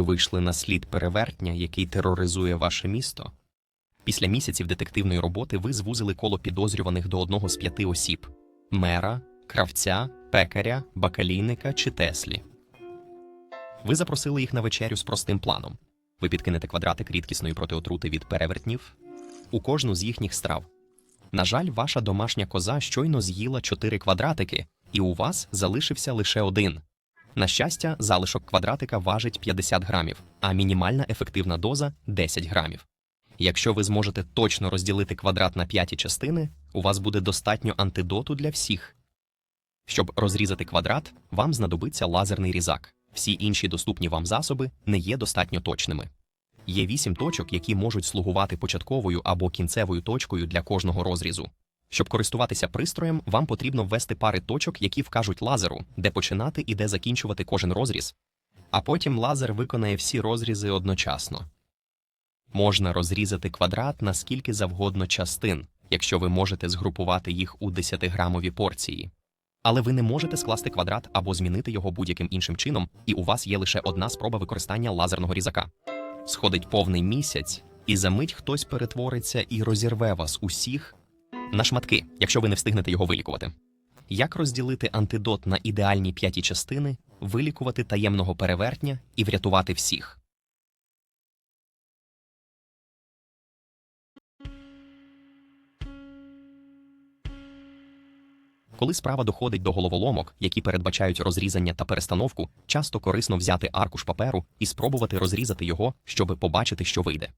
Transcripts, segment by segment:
вийшли на слід перевертня, який тероризує ваше місто? Після місяців детективної роботи ви звузили коло підозрюваних до одного з п'яти осіб: мера, кравця, пекаря, бакалійника чи Теслі. Ви запросили їх на вечерю з простим планом. Ви підкинете квадратик рідкісної протиотрути від перевертнів у кожну з їхніх страв. На жаль, ваша домашня коза щойно з'їла чотири квадратики, і у вас залишився лише один. На щастя, залишок квадратика важить 50 грамів, а мінімальна ефективна доза 10 грамів. Якщо ви зможете точно розділити квадрат на п'яті частини, у вас буде достатньо антидоту для всіх. Щоб розрізати квадрат, вам знадобиться лазерний різак. Всі інші доступні вам засоби не є достатньо точними. Є вісім точок, які можуть слугувати початковою або кінцевою точкою для кожного розрізу. Щоб користуватися пристроєм, вам потрібно ввести пари точок, які вкажуть лазеру, де починати і де закінчувати кожен розріз. А потім лазер виконає всі розрізи одночасно. Можна розрізати квадрат на скільки завгодно частин, якщо ви можете згрупувати їх у 10-грамові порції. Але ви не можете скласти квадрат або змінити його будь-яким іншим чином, і у вас є лише одна спроба використання лазерного різака. Сходить повний місяць, і за мить хтось перетвориться і розірве вас усіх на шматки, якщо ви не встигнете його вилікувати. Як розділити антидот на ідеальні п'яті частини, вилікувати таємного перевертня і врятувати всіх? Коли справа доходить до головоломок, які передбачають розрізання та перестановку, часто корисно взяти аркуш паперу і спробувати розрізати його, щоби побачити, що вийде.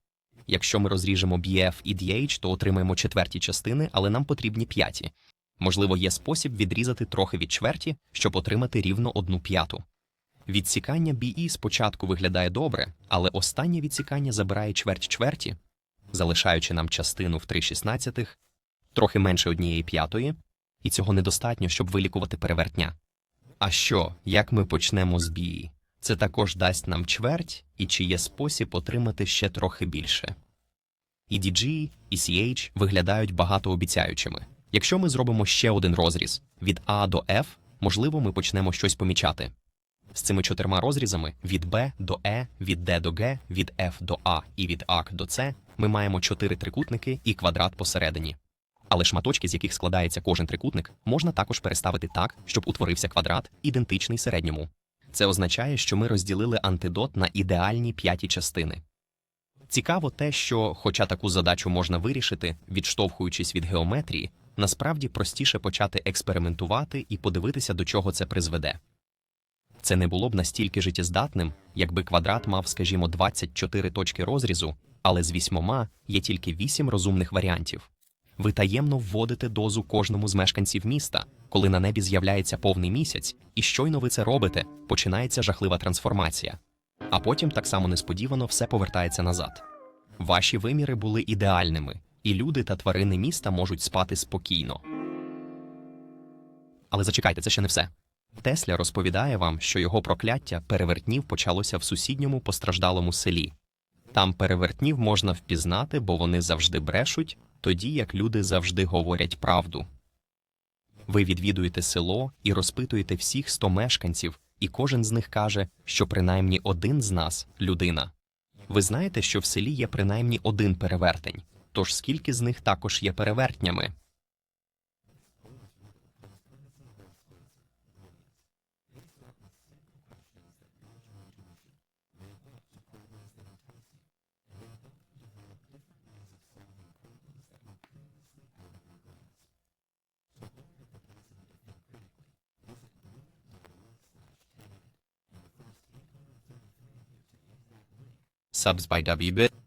Якщо ми розріжемо BF і DH, то отримаємо четверті частини, але нам потрібні п'яті. Можливо, є спосіб відрізати трохи від чверті, щоб отримати рівно одну п'яту. Відсікання BE спочатку виглядає добре, але останнє відсікання забирає чверть чверті, залишаючи нам частину в 3 шістнадцятих, трохи менше однієї п'ятої, і цього недостатньо, щоб вилікувати перевертня. А що, як ми почнемо з бії? Це також дасть нам чверть, і чи є спосіб отримати ще трохи більше. І DG, і CH виглядають багатообіцяючими. Якщо ми зробимо ще один розріз від А до F, можливо, ми почнемо щось помічати. З цими чотирма розрізами від Б до Е, від Д до Г, від F до А і від А до С ми маємо чотири трикутники і квадрат посередині. Але шматочки, з яких складається кожен трикутник, можна також переставити так, щоб утворився квадрат, ідентичний середньому. Це означає, що ми розділили антидот на ідеальні п'яті частини. Цікаво те, що, хоча таку задачу можна вирішити, відштовхуючись від геометрії, насправді простіше почати експериментувати і подивитися, до чого це призведе. Це не було б настільки життєздатним, якби квадрат мав, скажімо, 24 точки розрізу, але з вісьмома є тільки вісім розумних варіантів. Ви таємно вводите дозу кожному з мешканців міста, коли на небі з'являється повний місяць, і щойно ви це робите, починається жахлива трансформація. А потім так само несподівано все повертається назад. Ваші виміри були ідеальними, і люди та тварини міста можуть спати спокійно. Але зачекайте, це ще не все. Тесля розповідає вам, що його прокляття перевертнів почалося в сусідньому постраждалому селі. Там перевертнів можна впізнати, бо вони завжди брешуть, тоді як люди завжди говорять правду. Ви відвідуєте село і розпитуєте всіх сто мешканців, і кожен з них каже, що принаймні один з нас людина. Ви знаєте, що в селі є принаймні один перевертень, тож скільки з них також є перевертнями? Subs by WBit.